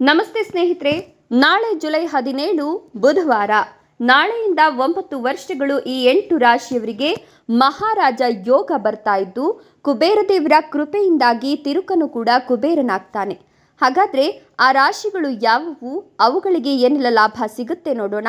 ನಮಸ್ತೆ ಸ್ನೇಹಿತರೆ, ನಾಳೆ ಜುಲೈ ಹದಿನೇಳು, ಬುಧವಾರ. ನಾಳೆಯಿಂದ ಒಂಬತ್ತು ವರ್ಷಗಳು ಈ ಎಂಟು ರಾಶಿಯವರಿಗೆ ಮಹಾರಾಜ ಯೋಗ ಬರ್ತಾ ಇದ್ದು, ಕುಬೇರ ದೇವರ ಕೃಪೆಯಿಂದಾಗಿ ತಿರುಕನು ಕೂಡ ಕುಬೇರನಾಗ್ತಾನೆ. ಹಾಗಾದ್ರೆ ಆ ರಾಶಿಗಳು ಯಾವುವು? ಅವುಗಳಿಗೆ ಏನೆಲ್ಲ ಲಾಭ ಸಿಗುತ್ತೆ ನೋಡೋಣ.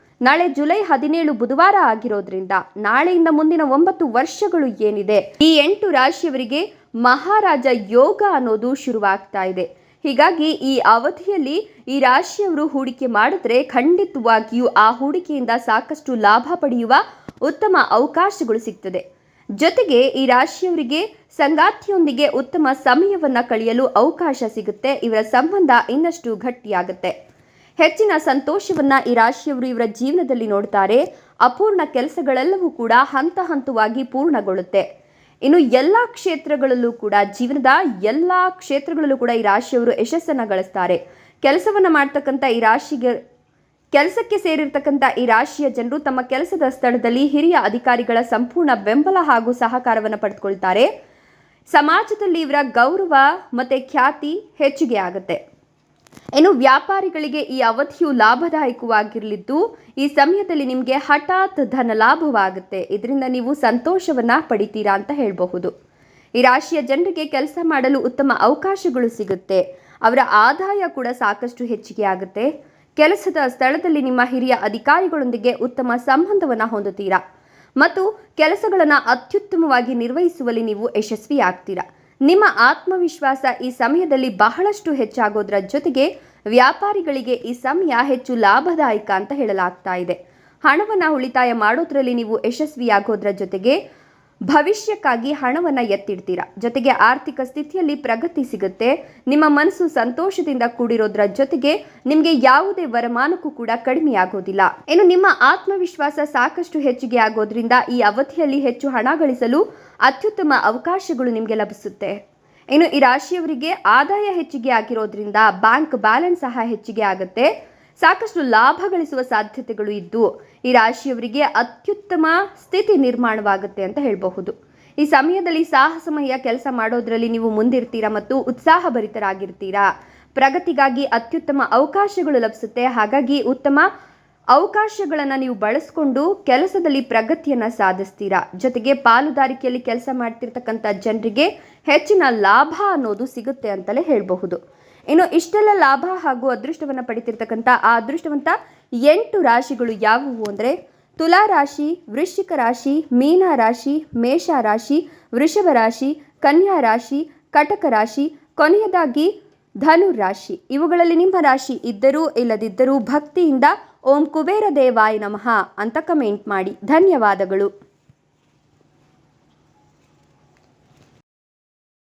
ನಾಳೆ ಜುಲೈ ಹದಿನೇಳು ಬುಧವಾರ ಆಗಿರೋದ್ರಿಂದ ನಾಳೆಯಿಂದ ಮುಂದಿನ ಒಂಬತ್ತು ವರ್ಷಗಳು ಏನಿದೆ? ಈ ಎಂಟು ರಾಶಿಯವರಿಗೆ ಮಹಾರಾಜ ಯೋಗ ಅನ್ನೋದು ಶುರುವಾಗ್ತಾ ಇದೆ. ಹೀಗಾಗಿ ಈ ಅವಧಿಯಲ್ಲಿ ಈ ರಾಶಿಯವರು ಹೂಡಿಕೆ ಮಾಡಿದ್ರೆ ಖಂಡಿತವಾಗಿಯೂ ಆ ಹೂಡಿಕೆಯಿಂದ ಸಾಕಷ್ಟು ಲಾಭ ಪಡೆಯುವ ಉತ್ತಮ ಅವಕಾಶಗಳು ಸಿಗ್ತದೆ. ಜೊತೆಗೆ ಈ ರಾಶಿಯವರಿಗೆ ಸಂಗಾತಿಯೊಂದಿಗೆ ಉತ್ತಮ ಸಮಯವನ್ನ ಕಳೆಯಲು ಅವಕಾಶ ಸಿಗುತ್ತೆ. ಇವರ ಸಂಬಂಧ ಇನ್ನಷ್ಟು ಗಟ್ಟಿಯಾಗುತ್ತೆ. ಹೆಚ್ಚಿನ ಸಂತೋಷವನ್ನ ಈ ರಾಶಿಯವರು ಇವರ ಜೀವನದಲ್ಲಿ ನೋಡ್ತಾರೆ. ಅಪೂರ್ಣ ಕೆಲಸಗಳೆಲ್ಲವೂ ಕೂಡ ಹಂತ ಹಂತವಾಗಿ ಪೂರ್ಣಗೊಳ್ಳುತ್ತೆ. ಇನ್ನು ಎಲ್ಲ ಕ್ಷೇತ್ರಗಳಲ್ಲೂ ಕೂಡ ಜೀವನದ ಎಲ್ಲ ಕ್ಷೇತ್ರಗಳಲ್ಲೂ ಕೂಡ ಈ ರಾಶಿಯವರು ಯಶಸ್ಸನ್ನು ಗಳಿಸ್ತಾರೆ. ಕೆಲಸವನ್ನ ಮಾಡ್ತಕ್ಕಂಥ ಈ ರಾಶಿಗೆ, ಕೆಲಸಕ್ಕೆ ಸೇರಿರ್ತಕ್ಕಂಥ ಈ ರಾಶಿಯ ಜನರು ತಮ್ಮ ಕೆಲಸದ ಸ್ಥಳದಲ್ಲಿ ಹಿರಿಯ ಅಧಿಕಾರಿಗಳ ಸಂಪೂರ್ಣ ಬೆಂಬಲ ಹಾಗೂ ಸಹಕಾರವನ್ನು ಪಡೆದುಕೊಳ್ತಾರೆ. ಸಮಾಜದಲ್ಲಿ ಇವರ ಗೌರವ ಮತ್ತು ಖ್ಯಾತಿ ಹೆಚ್ಚಿಗೆ ಆಗುತ್ತೆ. ಇನ್ನು ವ್ಯಾಪಾರಿಗಳಿಗೆ ಈ ಅವಧಿಯು ಲಾಭದಾಯಕವಾಗಿರಲಿದ್ದು, ಈ ಸಮಯದಲ್ಲಿ ನಿಮಗೆ ಹಠಾತ್ ಧನ ಲಾಭವಾಗುತ್ತೆ. ಇದರಿಂದ ನೀವು ಸಂತೋಷವನ್ನು ಪಡಿತೀರಾ ಅಂತ ಹೇಳಬಹುದು. ಈ ರಾಶಿಯ ಜನರಿಗೆ ಕೆಲಸ ಮಾಡಲು ಉತ್ತಮ ಅವಕಾಶಗಳು ಸಿಗುತ್ತೆ. ಅವರ ಆದಾಯ ಕೂಡ ಸಾಕಷ್ಟು ಹೆಚ್ಚಿಗೆ ಆಗುತ್ತೆ. ಕೆಲಸದ ಸ್ಥಳದಲ್ಲಿ ನಿಮ್ಮ ಹಿರಿಯ ಅಧಿಕಾರಿಗಳೊಂದಿಗೆ ಉತ್ತಮ ಸಂಬಂಧವನ್ನು ಹೊಂದುತ್ತೀರಾ? ಮತ್ತು ಕೆಲಸಗಳನ್ನು ಅತ್ಯುತ್ತಮವಾಗಿ ನಿರ್ವಹಿಸುವಲ್ಲಿ ನೀವು ಯಶಸ್ವಿಯಾಗ್ತೀರಾ? ನಿಮ್ಮ ಆತ್ಮವಿಶ್ವಾಸ ಈ ಸಮಯದಲ್ಲಿ ಬಹಳಷ್ಟು ಹೆಚ್ಚಾಗೋದ್ರ ಜೊತೆಗೆ ವ್ಯಾಪಾರಿಗಳಿಗೆ ಈ ಸಮಯ ಹೆಚ್ಚು ಲಾಭದಾಯಕ ಅಂತ ಹೇಳಲಾಗ್ತಾ ಇದೆ. ಹಣವನ್ನು ಉಳಿತಾಯ ಮಾಡೋದ್ರಲ್ಲಿ ನೀವು ಯಶಸ್ವಿಯಾಗೋದ್ರ ಜೊತೆಗೆ ಭವಿಷ್ಯಕ್ಕಾಗಿ ಹಣವನ್ನು ಎತ್ತಿಡ್ತೀರಾ? ಜೊತೆಗೆ ಆರ್ಥಿಕ ಸ್ಥಿತಿಯಲ್ಲಿ ಪ್ರಗತಿ ಸಿಗುತ್ತೆ. ನಿಮ್ಮ ಮನಸ್ಸು ಸಂತೋಷದಿಂದ ಕೂಡಿರೋದ್ರ ಜೊತೆಗೆ ನಿಮಗೆ ಯಾವುದೇ ವರಮಾನಕ್ಕೂ ಕೂಡ ಕಡಿಮೆ ಆಗೋದಿಲ್ಲ ಇನ್ನು ನಿಮ್ಮ ಆತ್ಮವಿಶ್ವಾಸ ಸಾಕಷ್ಟು ಹೆಚ್ಚಿಗೆ ಆಗೋದ್ರಿಂದ ಈ ಅವಧಿಯಲ್ಲಿ ಹೆಚ್ಚು ಹಣ ಗಳಿಸಲು ಅತ್ಯುತ್ತಮ ಅವಕಾಶಗಳು ನಿಮಗೆ ಲಭಿಸುತ್ತೆ. ಇನ್ನು ಈ ರಾಶಿಯವರಿಗೆ ಆದಾಯ ಹೆಚ್ಚಿಗೆ ಆಗಿರೋದ್ರಿಂದ ಬ್ಯಾಂಕ್ ಬ್ಯಾಲೆನ್ಸ್ ಸಹ ಹೆಚ್ಚಿಗೆ ಆಗುತ್ತೆ. ಸಾಕಷ್ಟು ಲಾಭ ಗಳಿಸುವ ಸಾಧ್ಯತೆಗಳು ಇದ್ದು ಈ ರಾಶಿಯವರಿಗೆ ಅತ್ಯುತ್ತಮ ಸ್ಥಿತಿ ನಿರ್ಮಾಣವಾಗುತ್ತೆ ಅಂತ ಹೇಳಬಹುದು. ಈ ಸಮಯದಲ್ಲಿ ಸಾಹಸಮಯ ಕೆಲಸ ಮಾಡೋದ್ರಲ್ಲಿ ನೀವು ಮುಂದಿರ್ತೀರಾ ಮತ್ತು ಉತ್ಸಾಹಭರಿತರಾಗಿರ್ತೀರಾ? ಪ್ರಗತಿಗಾಗಿ ಅತ್ಯುತ್ತಮ ಅವಕಾಶಗಳು ಲಭಿಸುತ್ತೆ. ಹಾಗಾಗಿ ಉತ್ತಮ ಅವಕಾಶಗಳನ್ನು ನೀವು ಬಳಸ್ಕೊಂಡು ಕೆಲಸದಲ್ಲಿ ಪ್ರಗತಿಯನ್ನು ಸಾಧಿಸ್ತೀರಾ? ಜೊತೆಗೆ ಪಾಲುದಾರಿಕೆಯಲ್ಲಿ ಕೆಲಸ ಮಾಡ್ತಿರ್ತಕ್ಕಂಥ ಜನರಿಗೆ ಹೆಚ್ಚಿನ ಲಾಭ ಅನ್ನೋದು ಸಿಗುತ್ತೆ ಅಂತಲೇ ಹೇಳಬಹುದು. ಇನ್ನು ಇಷ್ಟೆಲ್ಲ ಲಾಭ ಹಾಗೂ ಅದೃಷ್ಟವನ್ನು ಪಡಿತಿರ್ತಕ್ಕಂಥ ಆ ಅದೃಷ್ಟವಂತ ಎಂಟು ರಾಶಿಗಳು ಯಾವುವು ಅಂದರೆ ತುಲಾ ರಾಶಿ, ವೃಶ್ಚಿಕ ರಾಶಿ, ಮೀನ ರಾಶಿ, ಮೇಷ ರಾಶಿ, ವೃಷಭ ರಾಶಿ, ಕನ್ಯಾ ರಾಶಿ, ಕಟಕ ರಾಶಿ, ಕೊನೆಯದಾಗಿ ಧನು ರಾಶಿ. ಇವುಗಳಲ್ಲಿ ನಿಮ್ಮ ರಾಶಿ ಇದ್ದರೂ ಇಲ್ಲದಿದ್ದರೂ ಭಕ್ತಿಯಿಂದ ಓಂ ಕುಬೇರ ದೇವಾಯ ನಮಃ ಅಂತ ಕಮೆಂಟ್ ಮಾಡಿ. ಧನ್ಯವಾದಗಳು.